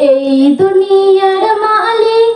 এই দুনিয়ার মালিক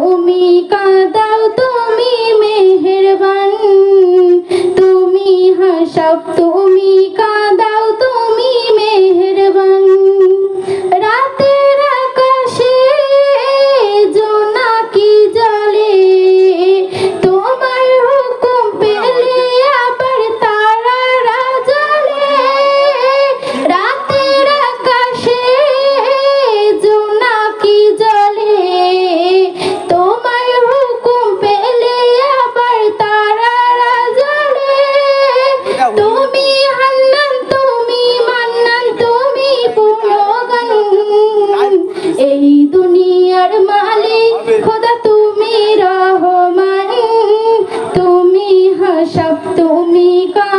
তুমি কাদাও তুমি মেহেরবান তুমি হাসাও っと海か